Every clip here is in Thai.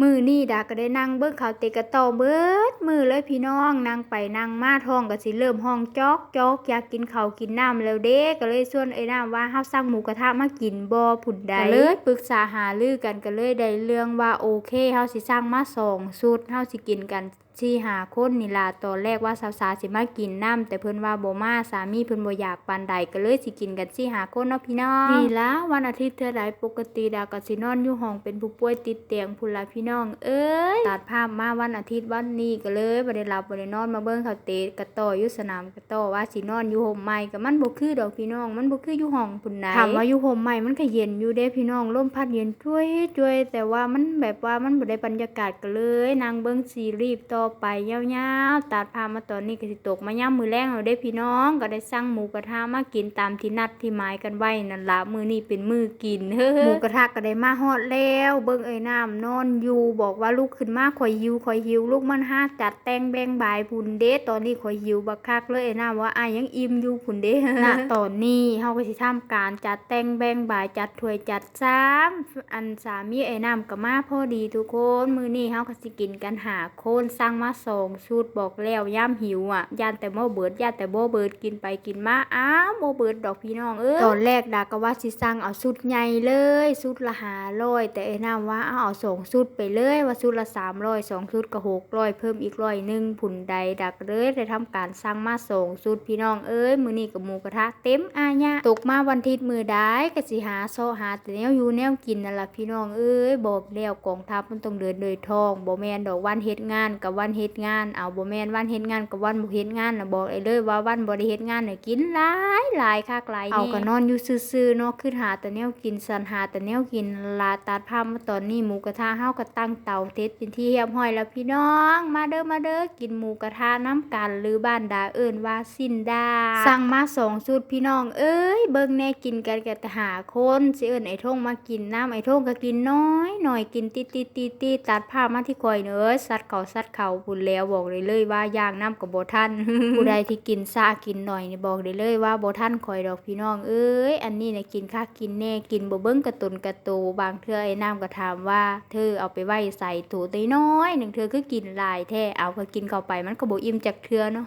มือนี่ดาก็ได้นั่งเบิ่งเขาเตะกะต่อเบิด มือเลยพี่น้องนั่งไปนั่งมาท้องก็สิเริ่มห้องจอกจอกอยากกินข้าวกินน้ำแล้วเด้ก็เลยชวนไอ้น้ำว่าห้าสั่งหมูกระทะมากินบ่ผุ่นใดก็เลยปรึกษาหาลือกันก็เลยได้เรื่องว่าโอเคเฮาสิสั่งมาสองชุดเฮาสิกินกัน สี่หาคนนี่ล่ะตอนแรกว่าสาวๆสิมากินน้ำแต่เพิ่นว่าบ่มาสามีเพิ่นบ่อยากปานใดก็เลยสิกินกันสี่หาคนเนาะพี่น้องนี่ล่ะวันอาทิตย์เทื่อใดปกติดาก็สินอนอยู่ห้องเป็นผู้ป่วยติดเตียงพุ่นล่ะพี่น้อง เอ้ยตัดภาพมาวันอาทิตย์วันนี้ก็เลยบ่ได้หลับบ่ได้นอนมาเบิ่งเขาเตะกระต่ออยู่สนามกระต่อว่าสินอนอยู่ห่มใหม่ก็มันบ่คือดอกพี่น้อง มันบ่คืออยู่ห้องพุ่นใดถามว่าอยู่ห่มใหม่มันก็เย็นอยู่เด้พี่น้องลมพัดเย็นจ้วยจ้วยแต่ว่ามันแบบว่ามันบ่ได้บรรยากาศก็เลยนั่งเบิ่งซีรีส์ต่อไปยาวๆตัดภาพมาตอนนี้ก็สิตกมายามมื้อแลงแล้วเด้พี่น้อง ก็ได้สั่งหมูกระทะมากินตามที่นัดที่หมายกันไว้นั่นล่ะมื้อนี้เป็นมื้อกินเฮ้อหมูกระทะก็ได้มาฮอดแล้ว เบิ่งเอ้ยน้ำนอนอยู่บอกว่าลูกขึ้นมาข่อยหิวข่อยหิวลูกมันหาจัดแต่งแบ่งบายพุ่นเด้ตอนนี้ข่อยหิวบักคักเลยไอ้น้ำว่าอ้ายยังอิ่มอยู่พุ่นเด้ณตอนนี้เฮาก็สิทำการจัดแต่งแบ่งบายจัดถ้วยจัดซ้ำอันสามีไอ้น้ำก็มาพอดีทุกคนมื้อนี้เฮาก็สิกินกันหาคนสั่งมาสองชุดบอกแล้วย่ามหิวอะย่านแต่บ่เบิดย่านแต่บ่เบิดกินไปกินมาอ้าวบ่เบิดดอกพี่น้องเอ้ยตอนแรกดาก็ว่าสิสั่งเอาชุดใหญ่เลยชุดละ500แต่ไอ้น้ำว่าเอาเอาสองชุดไปเลยว่าชุดละ300สองชุดก็600เพิ่มอีกร้อยหนึ่งผุนใดดักเลยได้ทำการสั่งมาสองชุดพี่น้องเอ้ยมือนี้ก็หมูกระทะเต็มอาญะตกมาวันอาทิตย์มือใดก็สิหาโซหาแต่แนวอยู่แนวกินนั่นแหละพี่น้องเอ้ยบอกแล้วกองทัพมันต้องเดินโดยทองบ่แมนดอกวันเฮ็ดงานกับวันันเฮ็ดงาน เอาบ่แม่นวันเฮ็ดงานกับวันบ่เฮ็ดงานน่ะบอกได้เลยว่าวันบ่ได้เฮ็ดงานน่ะกินหลายหลายคักหลายเอาก็นอนอยู่ซื่อๆเนาะคือหาแต่แนวกินสันหาแต่แนวกินลาตัดภาพมาตอนนี้หมูกระทะเฮาก็ตั้งเตาเทสเป็นที่เรียบร้อยแล้วพี่น้อง มาเด้อมาเด้อกินหมูกระทะน้ำกันหรือบ้านดาเอิ้นว่าสิ้นดาสั่งมาสองชุดพี่น้อง เอ้ยเบิ่งแน่กินกันกันแต่หาคนสิเอิ้นไอ้ทงมากินน้ำไอ้ทงก็กินน้อยหน่อยกินติดติติติตัดภาพมาที่คอยเน้อสัตว์เขาสัตว์เขาพุ่นแล้วบอกเลยเลยว่าย่างน้ำกับบ่ทันผู้ใดที่กินซากินหน่อยนี่บอกได้เลยว่าบ่ทันคอยดอกพี่น้องเอ้ยอันนี้เนี่ยกินคักกินแน่กินบ่เบิ่งกระตุนกระตูบางเทื่อไอ้น้ำก็ถามว่าเธอเอาไปไว้ใส่ถูตน้อยหนึ่งเธอคือกินหลายแท้เอาก็กินเข้าไปมันก็บ่อิ่มจากเทื่อเนาะ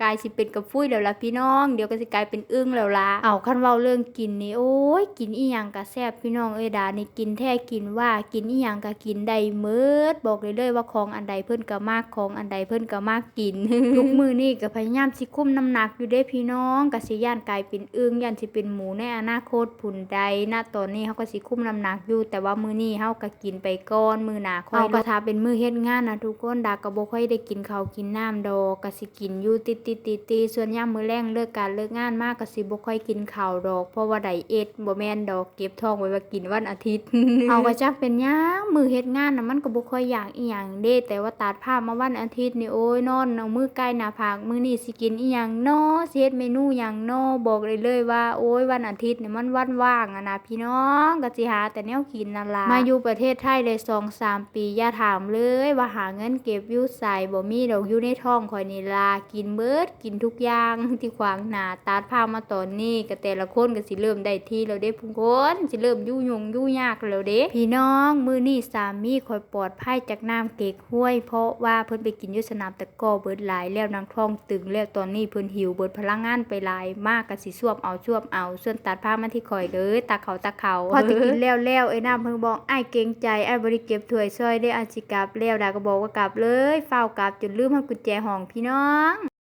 กลายสิเป็นกระฟุ้ยแล้วล่ะพี่น้อง เดี๋ยวก็สิกลายเป็นอึ้งแล้วล่ะเอาคันเว้าเรื่องกินนี่โอ้ยกินอีหยังก็แซ่บพี่น้องเอ้ยดานี่กินแท้กินว่ากินอีหยังก็กินได้เมิดบอกเลยเลยว่าของอันใดเพิ่นก็มากของอันใดเพิ่นก็มากกิน ทุกมื้อนี่ก็พยายามสิคุมน้ำหนักอยู่เด้พี่น้องก็สิย่านกลายเป็นอึ้งย่านสิเป็นหมูในอนาคตผุ่นใดณตอนนี้เฮาก็สิคุมน้ำหนักอยู่แต่ว่ามื้อนี้เฮาก็กินไปก่อนมื้อหน้าค่อยเอาก็ถ้าเป็นมื้อเฮ็ดงานนะทุกคนดาก็บ่ค่อยได้กินข้าวกินน้ำดอกก็สิกินอยู่ติดติดติดติดส่วนยามมื้อแลงเลิกการเลิกงานมากก็สิบ่ค่อยกินข้าวดอก เพราะว่าไดเอทบ่แม่นดอกเก็บท้องไว้ว่ากินวันอาทิตย์เอาก็จักเป็นหยังมื้อเฮ็ดงานน่ะมันก็บ่ค่อยอยากอีหยังเด้แต่ว่าตัดภาพมาวันอาทิตย์นี่โอ้ยนอนเอามือใกล้หน้าผากมือนี้สิกินอีหยังน้อสิเฮ็ดเมนูหยังน้อบอกเลยเลยว่า โอ้ยวันอาทิตย์นี่มันวันว่างอะนะพี่น้องก็สิหาแต่แนวกินนั่นล่ะมาอยู่ประเทศไทยได้2-3ปีอย่าถามเลยว่าหาเงินเก็บยู่ไสบ่มีดอกอยู่ในท้องข่อยนี่ล่ะกินเบิดกินทุกอย่างที่ขวางหนาตัดภาพมาตอนนี้ก็แต่ละคนก็สิเริ่มได้ที่แล้วเด้ผู้คนสิเริ่มยุ่ยงยุ่ยากแล้วเด้พี่น้องมือนี้สามีข่อยปลอดภัยจากน้ำเก๊กห้วยเพราะว่าเพิ่นไปกินยุสนามตะก้อเบิดหลายแล้วนางท้องตึงแล้วตอนนี้เพิ่นหิวเบิดพลังงานไปหลายมากกะสิสวบเอาสวบเอาส่วนตัดผ้าพมาที่คอยเลยตาเขาตาเขาพอจะกินแล้วแล้วไอ้น้ำเพิ่นบอกไอ้เกรงใจไอ้บริเก็บถ้วยซอยได้อาจิกลับแล้วดาก็บอกว่ากลับเลยเฝ้ากลับจนลืมหันกุญแจห้องพี่น้อง